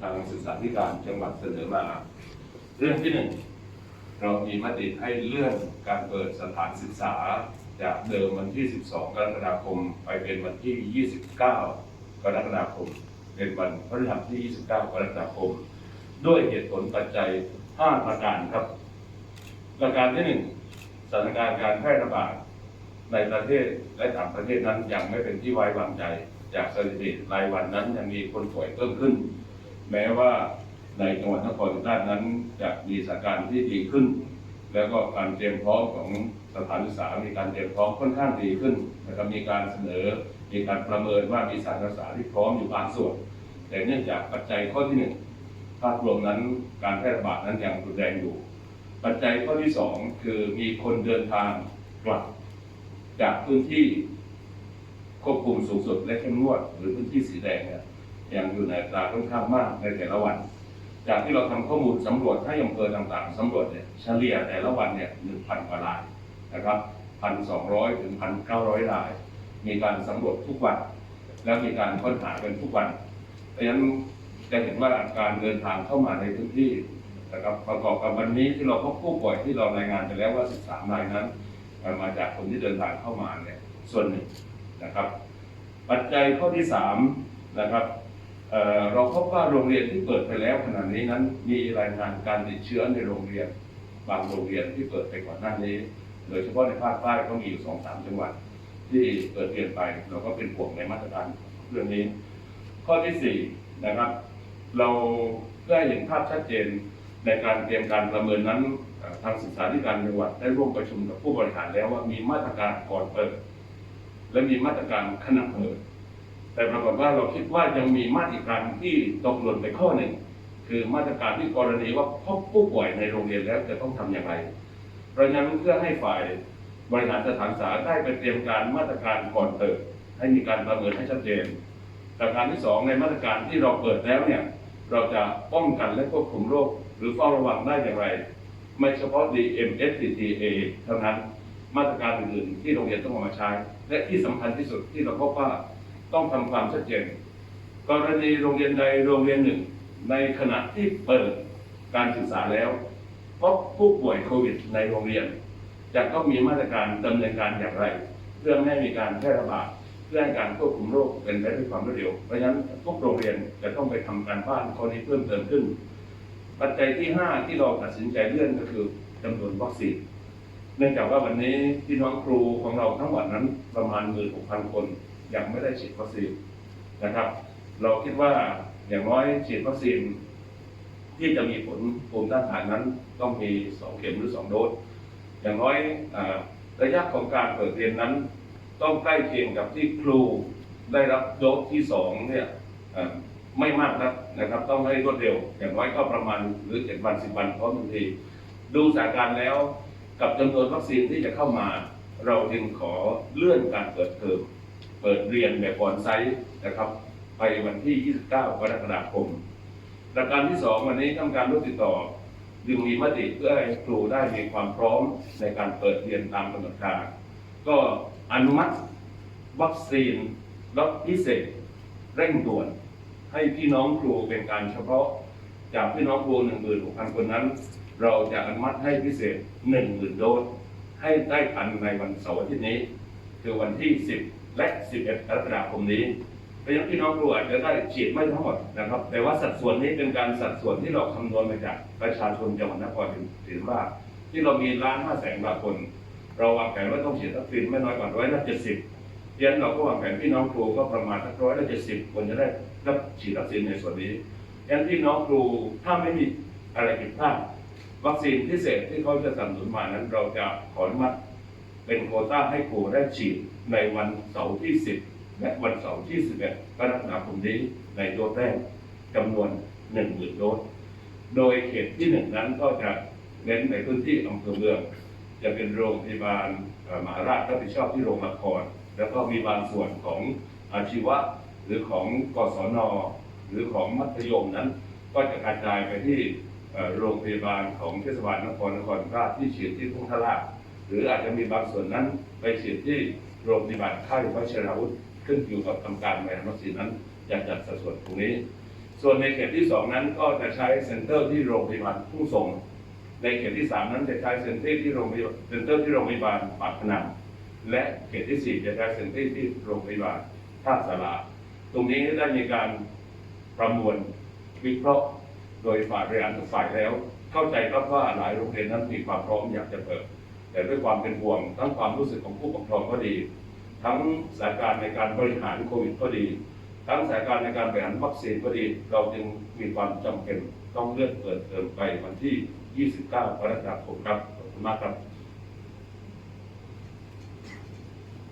ทางศึกษาธิการจังหวัดเสนอมา เรื่องที่หนึ่งเรามีมติให้เลื่อนการเปิดสถานศึกษา จากเดิมวันที่ 12 กรกฎาคม ไปเป็นวันที่ 29 กรกฎาคม เป็นวันพฤหัสที่ 29 กรกฎาคม ด้วยเหตุผลปัจจัย 5 ประการครับ ประการที่หนึ่งสถานการณ์การแพร่ระบาดในประเทศและต่างประเทศนั้นยังไม่เป็นที่ไว้วางใจ จากสถิติรายวันนั้นยังมีคนป่วยเพิ่มขึ้น แม้ว่าในจังหวัดนครศรีธรรมราชนั้นจะมีสถานการณ์ที่ดีขึ้น แล้วก็การเตรียมพร้อมของสถานศึกษา มีการเตรียมพร้อมค่อนข้างดีขึ้นนะครับมีการเสนอ มีการประเมินว่ามีสถานศึกษาที่พร้อมอยู่บางส่วน แต่เนื่องจากปัจจัยข้อที่หนึ่งภาพรวมนั้นการแพร่ระบาดนั้นยังรุนแรงอยู่ ปัจจัยข้อที่สองคือมีคนเดินทางกลับ จากพื้นที่ควบคุมสูงสุดและเข้มงวดหรือพื้นที่สีแดงเนี่ย ยังอยู่ในตราค่อนข้างมากในแต่ละวัน จากที่เราทำข้อมูลสำรวจให้อำเภอต่างๆสำรวจเนี่ยเฉลี่ยแต่ละวันเนี่ยหนึ่งพันกว่ารายนะครับพันสองร้อยถึงพันเก้าร้อยราย มีการสำรวจทุกวัน แล้วมีการค้นหากันทุกวันเพราะฉะนั้นจะเห็นว่าการเดินทางเข้ามาในพื้นที่นะครับประกอบกับวันนี้ที่เราพบผู้ป่วยที่เรารายงานไปแล้วว่า 13 รายนั้น มาจากคนที่เดินทางเข้ามาเนี่ยส่วนหนึ่งนะครับ ปัจจัยข้อที่สามนะครับ เราพบว่าโรงเรียนที่เปิดไปแล้วขณะนี้นั้น มีรายงานการติดเชื้อในโรงเรียน บางโรงเรียนที่เปิดไปก่อนหน้านี้ โดยเฉพาะในภาคใต้ก็มีอยู่สองสามจังหวัด ที่เปิดเปลี่ยนไปเราก็เป็นห่วงในมาตรการเรื่องนี้ ข้อที่สี่นะครับ เราได้เห็นภาพชัดเจนในการเตรียมการประเมินนั้นทางศึกษาธิการจังหวัดได้ร่วมประชุมกับผู้บริหารแล้วว่ามีมาตรการก่อนเปิด และมีมาตรการขณะเปิด แต่ปรากฏว่าเราคิดว่ายังมีมาตรการที่ตกหล่นไปข้อหนึ่งคือมาตรการที่กรณีว่าพบผู้ป่วยในโรงเรียนแล้วจะต้องทำอย่างไร เพราะฉะนั้นเพื่อให้ฝ่ายบริหารสถานศึกษาได้ไปเตรียมการมาตรการก่อนเปิดให้มีการประเมินให้ชัดเจนประการที่สองในมาตรการที่เราเปิดแล้วเนี่ยเราจะป้องกันและควบคุมโรค หรือเฝ้าระวังได้อย่างไร ไม่เฉพาะ DMSCTA เท่านั้นมาตรการอื่นๆที่โรงเรียนต้องเอามาใช้ และที่สำคัญที่สุดที่เราพบว่า ต้องทำความชัดเจน กรณีโรงเรียนใดโรงเรียนหนึ่ง ในขณะที่เปิดการศึกษาแล้วพบผู้ป่วยโควิดในโรงเรียน จะต้องมีมาตรการดำเนินการอย่างไร เพื่อไม่ให้มีการแพร่ระบาดเพื่อให้การควบคุมโรคเป็นไปด้วยความรวดเร็ว เพราะฉะนั้นทุกโรงเรียนจะต้องไปทำการบ้านข้อนี้เพิ่มเติมขึ้น ปัจจัยที่ 5 ที่เราตัดสินใจเลื่อนก็คือจำนวนวัคซีนเนื่องจากว่าวันนี้พี่น้องครูของเราทั้งหมดนั้นประมาณ16,000คน ยังไม่ได้ฉีดวัคซีนนะครับ เราคิดว่าอย่างน้อยฉีดวัคซีนที่จะมีผลภูมิต้านทานนั้นต้องมี 2 เข็มหรือ 2 โดส อย่างน้อยอระยะของการเปิดเรียนนั้น ต้องใกล้เคียงกับที่ครูได้รับโดสที่สองเนี่ยไม่มากนักนะครับ ต้องให้รวดเร็ว อย่างน้อยก็ประมาณหรือเจ็ดวันสิบวันพร้อมทันทีดูสถานการณ์แล้วกับจำนวนวัคซีนที่จะเข้ามา เราจึงขอเลื่อนการเปิดเทอม เปิดเรียนแบบออนไซต์นะครับ ไปวันที่ 29 กรกฎาคมประการที่สองวันนี้ทำการร่วมติดต่อจึงมีมติเพื่อให้ครูได้มีความพร้อมในการเปิดเรียนตามกำหนดการก็อนุมัติวัคซีนล็อตพิเศษ เร่งด่วน ให้พี่น้องครูเป็นการเฉพาะ จากพี่น้องครู16,000คนนั้น เราจะอนุมัติให้พิเศษ 10,000 โดสให้ได้ทันในวันเสาร์อาทิตย์นี้ คือวันที่ 10 และ 11กรกฎาคมนี้เพราะฉะนั้นพี่น้องครูอาจจะได้ฉีดไม่ทั้งหมดนะครับ แต่ว่าสัดส่วนนี้เป็นการสัดส่วนที่เราคำนวณมาจากประชาชนจังหวัดนครศรีธรรมราชที่เรามีล้านห้าแสนกว่าคน เราวางแผนว่าต้องฉีดวัคซีนไม่น้อยกว่าร้อยละเจ็ดสิบเพราะฉะนั้นเราก็วางแผนพี่น้องครูก็ประมาณสักร้อยละเจ็ดสิบคนจะได้รับฉีดวัคซีนในส่วนนี้เพราะฉะนั้นพี่น้องครูถ้าไม่มีอะไรผิดพลาดวัคซีนพิเศษที่เขาจะสนับสนุนมานั้น เราจะขออนุมัติ เป็นโควต้าให้โคได้ฉีดในวันเสาร์ที่ 10 และวันเสาร์ที่ 11 กรกฎาคมนี้ในโดสแรกจำนวน 10,000 โดส โดยเขตที่ 1 นั้นก็จะเน้นในพื้นที่อำเภอเมือง จะเป็นโรงพยาบาลมหาราชรับผิดชอบที่โรงละคร แล้วก็มีบางส่วนของอาชีวะหรือของกศน หรือของมัธยมนั้น ก็จะกระจายไปที่โรงพยาบาลของเทศบาลนครนครราชที่ฉีดที่ทุ่งทะลาด หรืออาจจะมีบางส่วนนั้นไปฉีดที่โรงพยาบาลค่ายวชราวุธขึ้นอยู่กับกรรมการบริหารวัคซีนนั้นอยากจัดสัดส่วนตรงนี้ ส่วนในเขตที่สองนั้นก็จะใช้เซ็นเตอร์ที่โรงพยาบาลทุ่งสงในเขตที่สามนั้นจะใช้เซ็นเตอร์ที่โรงพยาบาลเซ็นเตอร์ที่โรงพยาบาลปากพนังและเขตที่สี่จะใช้เซ็นเตอร์ที่โรงพยาบาลท่าสาราตรงนี้ได้มีการประมวลวิเคราะห์โดยฝ่ายบริหารทุกฝ่ายแล้ว เข้าใจครับว่าหลายโรงเรียนนั้นมีความพร้อมอยากจะเปิด แต่ด้วยความเป็นห่วง ทั้งความรู้สึกของผู้ปกครองก็ดี ทั้งสถานการณ์ในการบริหารโควิดก็ดี ทั้งสถานการณ์ในการบริหารวัคซีนก็ดี เราจึงมีความจำเป็นต้องเลื่อนเปิดเทอมไปวันที่ 29 กรกฎาคมครับขอบคุณมากครับ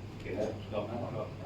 โอเคครับขอบคุณครับ